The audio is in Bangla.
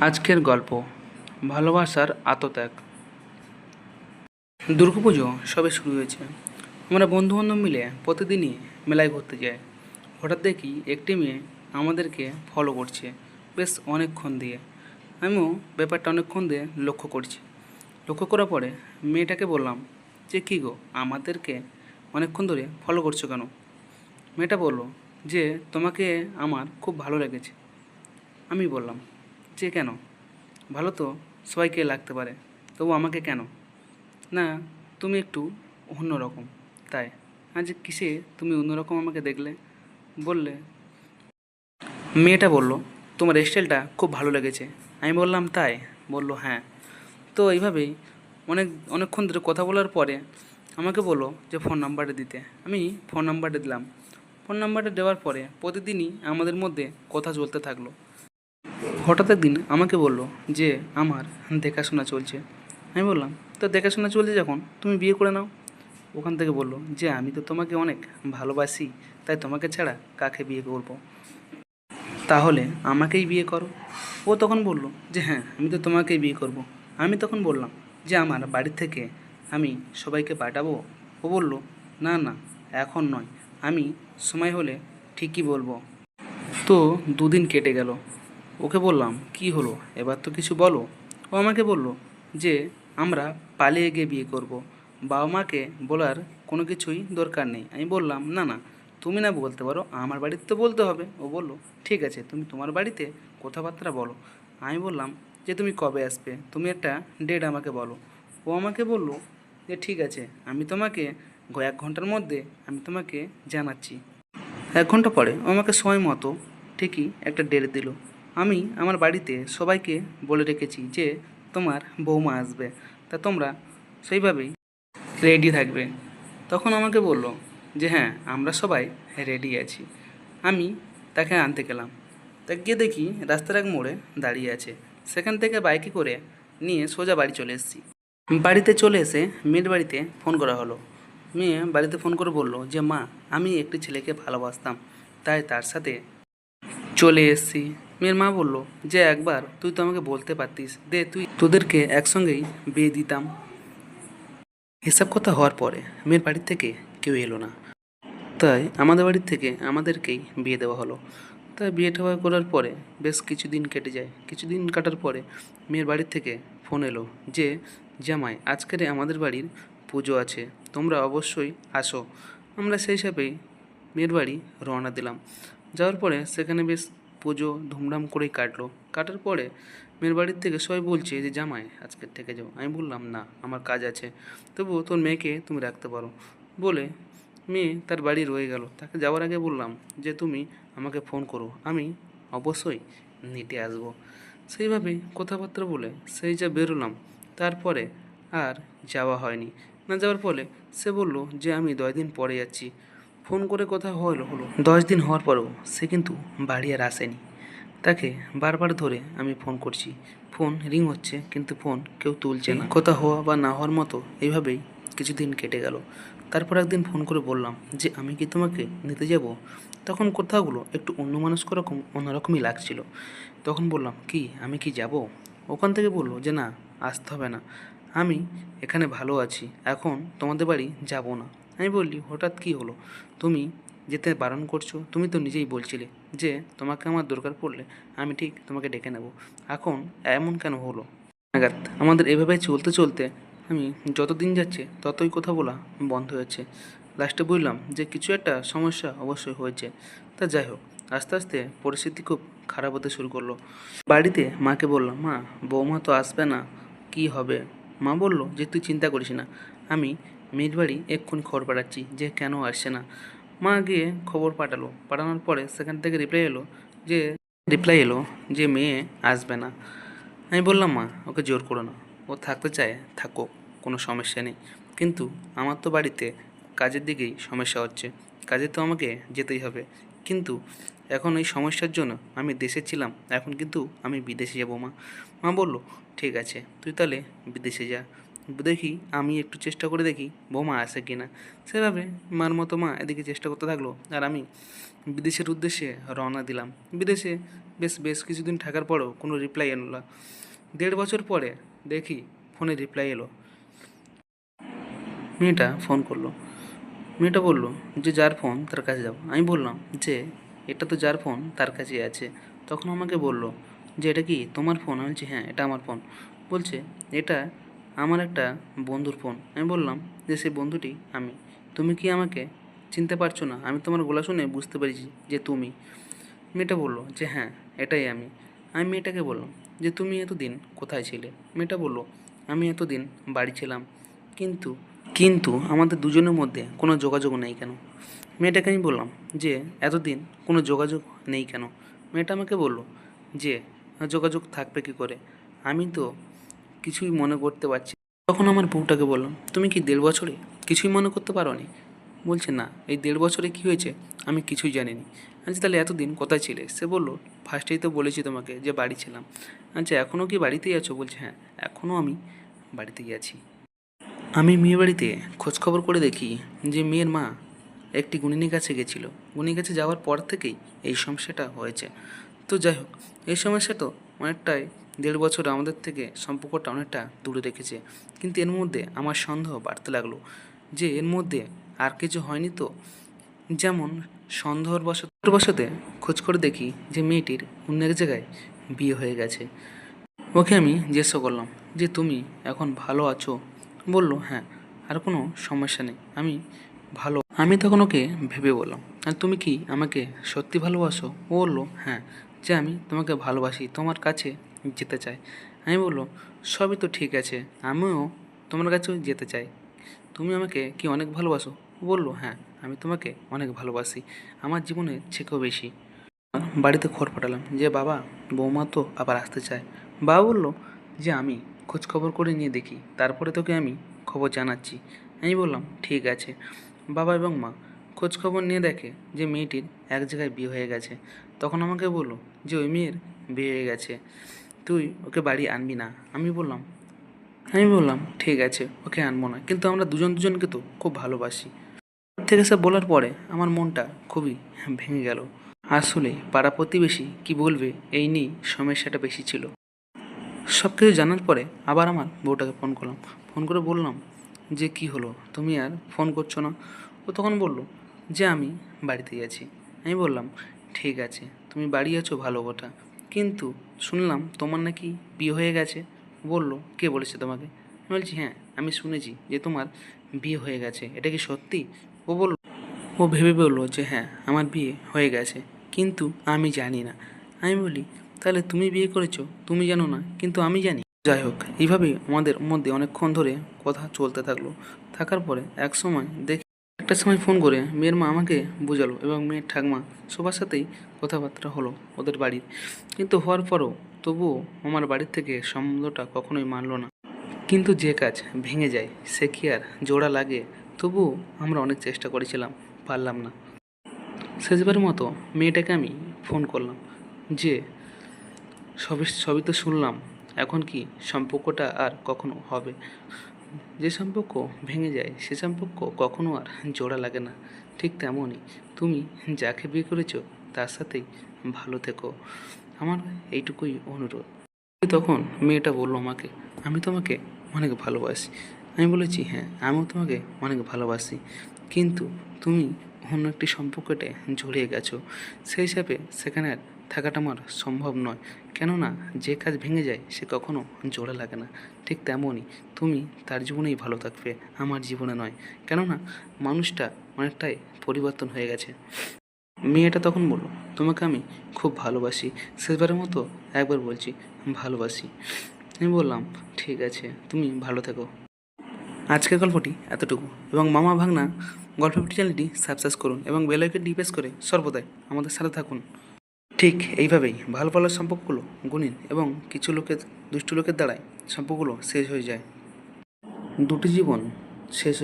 আজকের গল্প, ভালোবাসার আতত্যাগ দুর্গাপুজো সবে শুরু হয়েছে। আমরা বন্ধুবান্ধব মিলে প্রতিদিনই মেলায় ঘুরতে যাই। হঠাৎ দেখি একটি মেয়ে আমাদেরকে ফলো করছে বেশ অনেকক্ষণ দিয়ে। আমিও ব্যাপারটা অনেকক্ষণ দিয়ে লক্ষ্য করছি। লক্ষ্য করার পরে মেয়েটাকে বললাম, যে কী গো, আমাদেরকে অনেকক্ষণ ধরে ফলো করছ কেন? মেয়েটা বলল, যে তোমাকে আমার খুব ভালো লেগেছে। আমি বললাম যে কেন? ভালো তো, সবাইকে লাগতে পারে। তবু আমাকে কেন? না, তুমি একটু অন্যরকম, তাই। আজ কিসে তুমি অন্যরকম আমাকে দেখলে? বললে, মেয়েটা বলল, তোমার স্টাইলটা খুব ভালো লেগেছে। আমি বললাম, তাই? বলল হ্যাঁ। তো এইভাবেই অনেক, অনেকক্ষণ ধরে কথা বলার পরে আমাকে বলল যে, ফোন নাম্বারটা দিতে। আমি ফোন নাম্বারটা দিলাম। ফোন নাম্বারটা দেওয়ার পরে প্রতিদিনই আমাদের মধ্যে কথা চলতে থাকল। হঠাৎ একদিন আমাকে বলল যে, আমার দেখাশোনা চলছে। আমি বললাম, তো দেখাশোনা চলছে যখন? তুমি বিয়ে করে নাও। ওখান থেকে বলল, যে, আমি তো তোমাকে অনেক ভালোবাসি, তাই তোমাকে ছাড়া কাকে বিয়ে করব? তাহলে আমাকেই বিয়ে করো? ও তখন বলল, যে হ্যাঁ আমি তো তোমাকেই বিয়ে করব। আমি তখন বললাম, যে, আমার বাড়ি থেকে আমি সবাইকে পাঠাবো? ও বলল, না না, এখন নয়, আমি সময় হলে ঠিকই বলব। তো দুদিন কেটে গেল। ওকে বললাম, কি হলো? এবার তো কিছু বলো। ও আমাকে বলল যে, আমরা পালিয়ে গিয়ে বিয়ে করব। বাবা মাকে বলার কোনো কিছুই দরকার নেই। আমি বললাম, না না, তুমি না বলতে পারো, আমার বাড়িতে তো বলতে হবে। ও বলল, ঠিক আছে, তুমি তোমার বাড়িতে কথাবার্তা বলো। আমি বললাম, যে তুমি কবে আসবে? তুমি একটা ডেট আমাকে বলো। ও আমাকে বলল যে, ঠিক আছে, আমি তোমাকে এক ঘণ্টার মধ্যে আমি তোমাকে জানাচ্ছি। এক ঘণ্টা পরে ও আমাকে সময় মতো ঠিকই একটা ডেট দিল। আমি আমার বাড়িতে সবাইকে বলে রেখেছি যে তোমার বৌমা আসবে। তা তোমরা সেইভাবেই রেডি থাকবে। তখন আমাকে বলল যে হ্যাঁ আমরা সবাই রেডি আছি। আমি তাকে আনতে গেলাম। তা গিয়ে দেখি রাস্তার এক মোড়ে দাঁড়িয়ে আছে। সেখান থেকে বাইকে করে নিয়ে সোজা বাড়ি চলে এসেছি। বাড়িতে চলে এসে মেয়ের বাড়িতে ফোন করা হলো। মেয়ে বাড়িতে ফোন করে বলল যে, মা, আমি একটি ছেলেকে ভালোবাসতাম। তাই তার সাথে চলে এসেছি। মেয়ের মা বলল, যে একবার তুই তো আমাকে বলতে পারতিস। দে, তুই তোদেরকে একসঙ্গেই বিয়ে দিতাম। হিসাব কথা হওয়ার পরে মেয়ের বাড়ির থেকে কেউ এলো না। তাই আমাদের বাড়ির থেকে আমাদেরকেই বিয়ে দেওয়া হলো। তাই বিয়ে ঠাওয়া করার পরে বেশ কিছুদিন কেটে যায়। কিছুদিন কাটার পরে মেয়ের বাড়ির থেকে ফোন এলো যে, জামাই, আজকের আমাদের বাড়ির পুজো আছে। তোমরা অবশ্যই আসো। আমরা সেই হিসাবেই মেয়ের বাড়ি রওনা দিলাম। যাওয়ার পরে সেখানে বেশ পুজো ধুমধাম করেই কাটলো। কাটার পরে মেয়ের বাড়ির থেকে সবাই বলছে যে, জামাই আজকের থেকে যাও। আমি বললাম, না, আমার কাজ আছে। তবুও তোর মেয়েকে তুমি রাখতে পারো। বলে মেয়ে তার বাড়ি রয়ে গেল। তাকে যাওয়ার আগে বললাম যে, তুমি আমাকে ফোন করো, আমি অবশ্যই নিতে আসব। সেইভাবে কথাবার্তা বলে সেই যা বেরোলাম, তারপরে আর যাওয়া হয়নি। না যাওয়ার ফলে সে বলল যে, আমি দশ দিন পরে যাচ্ছি। ফোন করে কথা হলো হলো। দশ দিন হওয়ার পরেও সে কিন্তু বাড়ি আর আসেনি। তাকে বারবার ধরে আমি ফোন করছি। ফোন রিং হচ্ছে, কিন্তু ফোন কেউ তুলছে না। কথা হওয়া বা না হওয়ার মতো এইভাবেই কিছুদিন কেটে গেল। তারপর একদিন ফোন করে বললাম যে, আমি কি তোমাকে নিতে যাব? তখন কথাগুলো একটু অন্য মানুষ রকম, অন্যরকমই লাগছিল। তখন বললাম, কি, আমি কি যাব? ওখান থেকে বলল যে, না, আসতে হবে না। আমি এখানে ভালো আছি। এখন তোমাদের বাড়ি যাব না। আমি বললি, হঠাৎ কি হলো? তুমি যেতে বারণ করছ? তুমি তো নিজেই বলছিলে যে তোমাকে আমার দরকার পড়লে আমি ঠিক তোমাকে ডেকে নেব। এখন এমন কেন হলো? নাগাদ আমাদের এভাবে চলতে চলতে আমি যত দিন যাচ্ছে ততই কথা বলা বন্ধ হয়েছে লাস্টে বললাম যে কিছু একটা সমস্যা অবশ্যই হয়েছে। তা যাই হোক, আস্তে আস্তে পরিস্থিতি খুব খারাপ হতে শুরু করল। বাড়িতে মাকে বললাম, মা, বৌমা তো আসবে না, কি হবে? মা বলল যে, তুই চিন্তা করিস না, আমি মেয়ের বাড়ি এক্ষুনি খবর পাঠাচ্ছি, যে কেন আসছে না। মা গিয়ে খবর পাঠালো। পাঠানোর পরে সেখান থেকে রিপ্লাই এলো যে রিপ্লাই এলো যে মেয়ে আসবে না। আমি বললাম, মা, ওকে জোর করো না। ও থাকতে চায় থাকো কোনো সমস্যা নেই। কিন্তু আমার তো বাড়িতে কাজের দিকেই সমস্যা হচ্ছে। কাজে তো আমাকে যেতেই হবে। কিন্তু এখন এই সমস্যার জন্য আমি দেশে ছিলাম। এখন কিন্তু আমি বিদেশে যাব, মা। মা বলল, ঠিক আছে, তুই তাহলে বিদেশে যা। দেখি, আমি একটু চেষ্টা করে দেখি, বৌমা আসে কি না সেভাবে মার মতো মা এদিকে চেষ্টা করতে থাকল, আর আমি বিদেশের উদ্দেশ্যে রওনা দিলাম। বিদেশে বেশ বেশ কিছুদিন থাকার পরেও কোনো রিপ্লাই এলো না। দেড় বছর পরে দেখি ফোনে রিপ্লাই এলো। মেয়েটা ফোন করল। মেয়েটা বলল যে, যার ফোন তার কাছে যাব। আমি বললাম যে, এটা তো যার ফোন তার কাছেই আছে। তখন আমাকে বলল যে, এটা কি তোমার ফোন আমি বলছি হ্যাঁ এটা আমার ফোন বলছে, এটা আমার একটা বন্ধুর ফোন। আমি বললাম যে সেই বন্ধুটি আমি। তুমি কি আমাকে চিনতে পারছ না? আমি তোমার গলা শুনে বুঝতে পেরেছি যে তুমি। মেয়েটা বলল যে হ্যাঁ এটাই আমি। আমি মেয়েটাকে বললাম যে, তুমি এতদিন কোথায় ছিলে? মেয়েটা বলল, আমি এতদিন বাড়ি ছিলাম, কিন্তু কিন্তু আমাদের দুজনের মধ্যে কোনো যোগাযোগ নেই কেন? মেয়েটাকে আমি বললাম যে, এতদিন কোনো যোগাযোগ নেই কেন? মেয়েটা আমাকে বলল যে, যোগাযোগ থাকবে কী করে? আমি তো কিছুই মনে করতে পারছি তখন আমার বউটাকে বললাম, তুমি কি দেড় বছরে কিছুই মনে করতে পারো নি বলছে, না, এই দেড় বছরে কী হয়েছে আমি কিছুই জানিনি। আচ্ছা তাহলে এতদিন কোথায় ছিলে? সে বলল, ফার্স্টেই তো বলেছি তোমাকে যে বাড়ি ছিলাম। আচ্ছা এখনও কি বাড়িতেই আছো? বলছে হ্যাঁ এখনও আমি বাড়িতেই আছি। আমি মেয়ে বাড়িতে খোঁজখবর করে দেখি যে মেয়ের মা একটি গুণিনীর কাছে গেছিল। গুণির কাছে যাওয়ার পর থেকেই এই সমস্যাটা হয়েছে। তো যাই হোক, এই সমস্যা তো অনেকটাই দেড় বছর আমাদের থেকে সম্পর্কটা অনেকটা দূরে রেখেছে। কিন্তু এর মধ্যে আমার সন্দেহ বাড়তে লাগল যে এর মধ্যে আর কিছু হয়নি তো। যেমন সন্দেহর বশত বসতে খোঁজ করে দেখি যে মেয়েটির অন্য এক জায়গায় বিয়ে হয়ে গেছে। ওকে আমি জিজ্ঞাসা করলাম, যে তুমি এখন ভালো আছো? বলল হ্যাঁ আর কোনো সমস্যা নেই, আমি ভালো। আমি তখন ওকে ভেবে বললাম, আর তুমি কি আমাকে সত্যি ভালোবাসো? ও বলল হ্যাঁ যে আমি তোমাকে ভালোবাসি, তোমার কাছে যেতে চাই আমি বলল সবই তো ঠিক আছে, আমিও তোমার কাছেও যেতে চাই। তুমি আমাকে কি অনেক ভালোবাসো? বলল হ্যাঁ আমি তোমাকে অনেক ভালোবাসি, আমার জীবনের থেকেও বেশি। বাড়িতে খড় পাঠালাম যে, বাবা, বৌমা তো আবার আসতে চায়। বাবা বলল যে, আমি খোঁজ খবর করে নিয়ে দেখি, তারপরে তোকে আমি খবর জানাচ্ছি। আমি বললাম, ঠিক আছে। বাবা এবং মা খোঁজ খবর নিয়ে দেখে যে, মেয়েটির এক জায়গায় বিয়ে হয়ে গেছে। তখন আমাকে বলল যে, ওই মেয়ের বিয়ে হয়ে গেছে। তুই ওকে বাড়ি আনবি না? আমি বললাম আমি বললাম, ঠিক আছে, ওকে আনব না। কিন্তু আমরা দুজন দুজনকে তো খুব ভালোবাসি। থেকে সব বলার পরে আমার মনটা খুবই ভেঙে গেল। আসলে পাড়া প্রতিবেশী কি বলবে, এই নিয়েই সমস্যাটা বেশি ছিল। সব কিছু জানার পরে আবার আমার বউটাকে ফোন করলাম। ফোন করে বললাম যে, কি হলো? তুমি আর ফোন করছ না? ও তখন বলল যে, আমি বাড়িতেই আছি। আমি বললাম, ঠিক আছে, তুমি বাড়ি আছো ভালো কথা। কিন্তু শুনলাম তোমার নাকি বিয়ে হয়ে গেছে। বলল, কে বলেছে তোমাকে? আমি বলছি হ্যাঁ আমি শুনেছি যে তোমার বিয়ে হয়ে গেছে। এটা কি সত্যি? ও বলল, ও ভেবে বলল যে হ্যাঁ আমার বিয়ে হয়ে গেছে। কিন্তু আমি জানি না। আমি বলি, তাহলে তুমি বিয়ে করেছ? তুমি জানো না, কিন্তু আমি জানি। যাই হোক, এইভাবেই আমাদের মধ্যে অনেকক্ষণ ধরে কথা চলতে থাকল। থাকার পরে এক সময় দেখি একটা সময় ফোন করে মেয়ের মা আমাকে বোঝালো এবং মেয়ের ঠাকমা সবার সাথেই কথাবার্তা হলো ওদের বাড়ির। কিন্তু হওয়ার পরও তবুও আমার বাড়ির থেকে সম্বন্ধটা কখনোই মানলো না। কিন্তু যে কাজ ভেঙে যায়, সে কি আর জোড়া লাগে? তবুও আমরা অনেক চেষ্টা করেছিলাম, পারলাম না। শেষবার মতো মেয়েটাকে আমি ফোন করলাম। যে, সবই সবই তো শুনলাম, এখন কি সম্পর্কটা আর কখনো হবে? যে সম্পর্ক ভেঙে যায়, সে সম্পর্ক কখনো আর জোড়া লাগে না। ঠিক তেমনই তুমি যাকে বিয়ে করেছ, তার সাথেই ভালো থেকো। আমার এইটুকুই অনুরোধ। তখন মেয়েটা বলল আমাকে, আমি তোমাকে অনেক ভালোবাসি। আমি বলেছি হ্যাঁ আমিও তোমাকে অনেক ভালোবাসি। কিন্তু তুমি অন্য একটি সম্পর্কতে জড়িয়ে গেছো। সেই হিসাবে সেখানে আর থাকাটা আমার সম্ভব নয়। কেননা, যে কাজ ভেঙে যায়, সে কখনো জোড়া লাগে না। ঠিক তেমনই তুমি তার জীবনেই ভালো থাকবে, আমার জীবনে নয়। কেননা, মানুষটা অনেকটাই পরিবর্তন হয়ে গেছে। মেয়েটা তখন বলল, তোমাকে আমি খুব ভালোবাসি। শেষবারের মতো একবার বলছি, ভালোবাসি। আমি বললাম, ঠিক আছে, তুমি ভালো থেকো। আজকের গল্পটি এতটুকু। এবং মামা ভাগনা গল্পটি চ্যানেলটি সাবস্ক্রাইব করুন এবং বেলাইকনটি প্রেস করে সর্বদাই আমাদের সাথে থাকুন। ঠিক এইভাবেই ভালো ভালো সম্পর্কগুলো গুণিন এবং কিছু লোকের, দুষ্ট লোকের দ্বারাই সম্পর্কগুলো শেষ হয়ে যায়। দুটি জীবন শেষ